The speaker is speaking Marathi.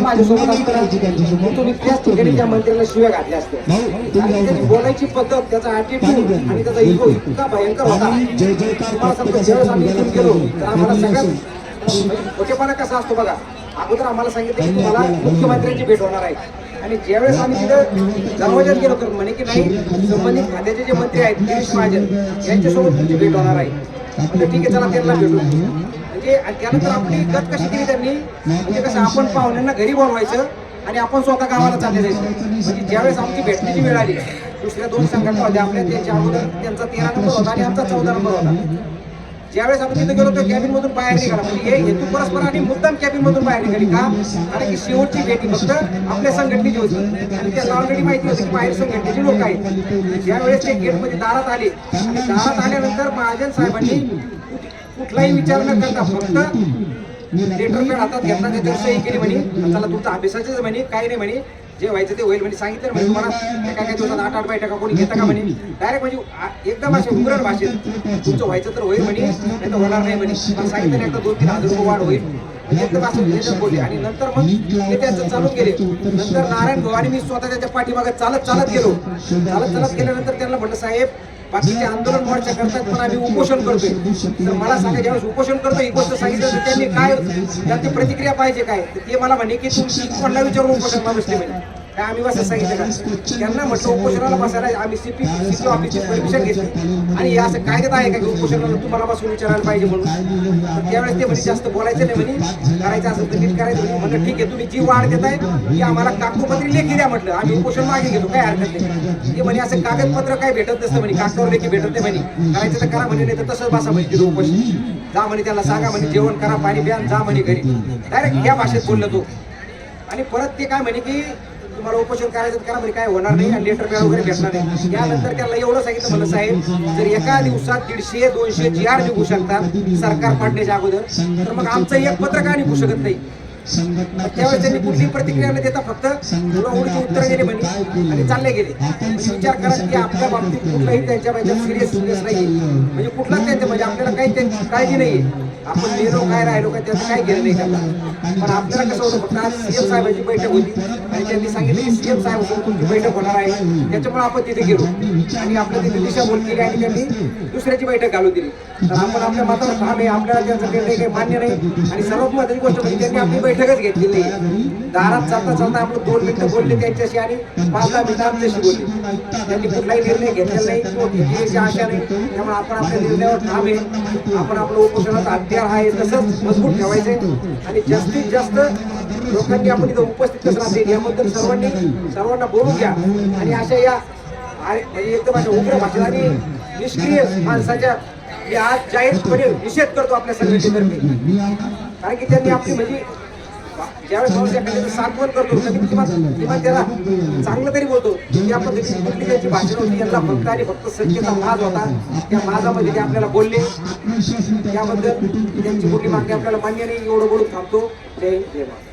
माझ्यासोबत तुम्ही त्याच ठिकाणी त्या मंत्र्याला शिव्या घातल्या असत्या आणि त्याची बोलायची पद्धत त्याचा ऍटिट्यूड आणि त्याचा इगो इतका भयंकर होता तुम्हाला ज्यावेळेस आम्ही इथून गेलो तर आम्हाला सगळ्यात म्हणजे कसा असतो. बघा अगोदर आम्हाला सांगितलं की तुम्हाला मुख्यमंत्र्यांची भेट होणार आहे आणि ज्यावेळेस आम्ही तिथं दरवाज्यात गेलो तर म्हणे की नाही संबंधित खात्याचे जे मंत्री आहेत गिरीश महाजन यांच्यासोबत तुमची भेट होणार आहे. म्हणजे ठीक आहे चला त्यांना भेटू. म्हणजे त्यानंतर आपली गत कशी केली त्यांनी? म्हणजे कसं आपण पाहुण्यांना घरी बोलवायचं आणि आपण स्वतः गावाला चालले जायचं. म्हणजे ज्यावेळेस आमची भेटण्याची वेळ आली दुसऱ्या दोन संघटना होत्या. आपल्या त्यांच्या अगोदर त्यांचा तेरा नंबर होता आणि आमचा चौदा नंबर होता. ज्यावेळेस आपण तिथे गेलो तर कॅबिन मधून बाहेर निघाला. म्हणजे हे हेतू परस्पर आणि मुद्दाम कॅबिन मधून बाहेर निघाली का? कारण की शेवटची भेटी फक्त आपल्या संघटनेची होती. आणि त्याला ऑलरेडी माहिती होती की बाहेर संघटनेचे लोक आहेत. ज्यावेळेस ते गेटमध्ये दारात आले दारात आल्यानंतर महाजन साहेबांनी कुठलाही विचार न करता फक्त लेटर हातात घेतला. त्याच्यावर सही केली म्हणे. चला तुमचा अभ्यासाचेच म्हणे काही नाही म्हणे. जे व्हायचं ते होईल म्हणजे सांगितलं म्हणजे तुम्हाला एका काय दिवसात आठ आठ बैठका कोणी घेता का म्हणे? डायरेक्ट म्हणजे एकदम असे उग्र भाषेत तुमचं व्हायचं तर होईल म्हणे नाही तर होणार नाही म्हणे. मला सांगितलं एकदा दोन तीन हजार रुपये वाढ होईल. एकदम असं बोलले. आणि नंतर मग ते त्यांचं चालू केले नंतर नारायण भाऊ आणि मी स्वतः त्याच्या पाठीमागे चालत चालत गेलो. चालत चालत गेल्यानंतर त्यांना म्हटलं साहेब बाकीचे आंदोलन मोर्चा करतात पण आम्ही उपोषण करतोय. तर मला सांगा ज्यावेळेस उपोषण करतो ही गोष्ट सांगितलं तर त्यांनी काय त्यांची प्रतिक्रिया पाहिजे काय? ते मला म्हणे की तुम्ही कोणाला विचारून उपोषण बसले म्हणजे काय आम्ही असं सांगितलं का त्यांना म्हटलं उपोषणाला बसायला आम्ही सीपी सीपी ऑफिसची परमिशन घेतली. आणि असं कायद्यात आहे का की उपोषणाला तुम्हाला बसून विचारायला पाहिजे म्हणून? तर त्यावेळेस ते म्हणे जास्त बोलायचं नाही म्हणे. करायचं असं तर नीट करायचं म्हणे म्हणलं ठीक आहे तुम्ही जी वाढ देताय ती आम्हाला कागदोपत्री लेखी द्या म्हटलं. आम्ही उपोषण मागे घेतो काय हरकत नाही. ते म्हणे असं कागदपत्र काय भेटत नसतं म्हणे. कागदावर लेखी भेटत नाही म्हणे. करायचं तर करा म्हणे नाही तर तसंच बसा म्हणे तिथं उपोषण. जा म्हणे त्याला सांगा म्हणे जेवण करा पाणी प्या जा म्हणे घरी. डायरेक्ट या भाषेत बोललो तो. आणि परत ते काय म्हणे की तुम्हाला उपोषण करायचं करा म्हणजे काय होणार नाही आणि लेटर पॅड वगैरे भेटणार नाही. त्यानंतर त्याला एवढं सांगितलं म्हणलं साहेब जर एका दिवसात दीडशे दोनशे जी आर निघू शकतात सरकार पाडण्याच्या अगोदर तर मग आमचं एक पत्र का निघू शकत नाही? त्यावेळेस त्यांनी कुठली प्रतिक्रिया न देता फक्त उडीची उत्तर दिली म्हणे आणि चालले गेले. म्हणजे विचार करा की आपल्या बाबतीत कुठलाही त्यांच्या सिरियस सिरियस नाही म्हणजे कुठलाच त्यांच्या म्हणजे आपल्याला काही त्यांची काळजी नाहीये. आपण नेलो काय राहिलो काय त्याचं काय केलं नाही त्यांना. पण आपल्याला कसं होतं फक्त आज सीएम साहेबांची बैठक होती. आणि त्यांनी सांगितलं की सीएम साहेब बैठक होणार आहे. त्याच्यामुळे आपण तिथे गेलो. आणि आपल्या तिथे दिशाभूल केली आणि त्यांनी दुसऱ्याची बैठक घालून दिली. तर आपण आपल्या मतावर ठाम आहे. आपल्याला त्यांचा निर्णय काही मान्य नाही. आणि सर्वात महत्वाची गोष्ट म्हणजे त्यांनी आपली बैठकच घेतलेली नाही. दारात चालता चालता आपण दोन मिनिटं बोलले त्यांच्याशी आणि पाच दहा मिनिटं आमच्याशी बोलले. त्यांनी कुठलाही निर्णय घेतलेला नाही. किंवा आशा नाही. त्यामुळे आपण आपल्या निर्णयावर ठाम आहे. आपण आपलं उपोषणाचा हत्यार आहे तसंच मजबूत ठेवायचंय आणि जास्तीत जास्त लोकांनी आपण इथं उपस्थित कसं राहते याबद्दल सर्वांनी सर्वांना बोलून घ्या. आणि अशा या म्हणजे एकदम अशा उग्र भाषेत आणि निष्क्रिय माणसाच्या आज जाहीरपणे निषेध करतो आपल्या संघटनेतर्फे कारण की त्यांनी आपली म्हणजे ज्यावेळेस माणूस एखाद्याचं सांत्वन करतो कधी किंवा किंवा त्याला चांगलं तरी बोलतो त्या पद्धतीने कुठली त्यांची भाषण होती यांना फक्त आणि फक्त सत्तेचा माज होता. त्या माजामध्ये ते आपल्याला बोलले. त्याबद्दल त्यांची कुठली मागणी आपल्याला मान्य नाही एवढं बोलून थांबतो. जय जय महाराज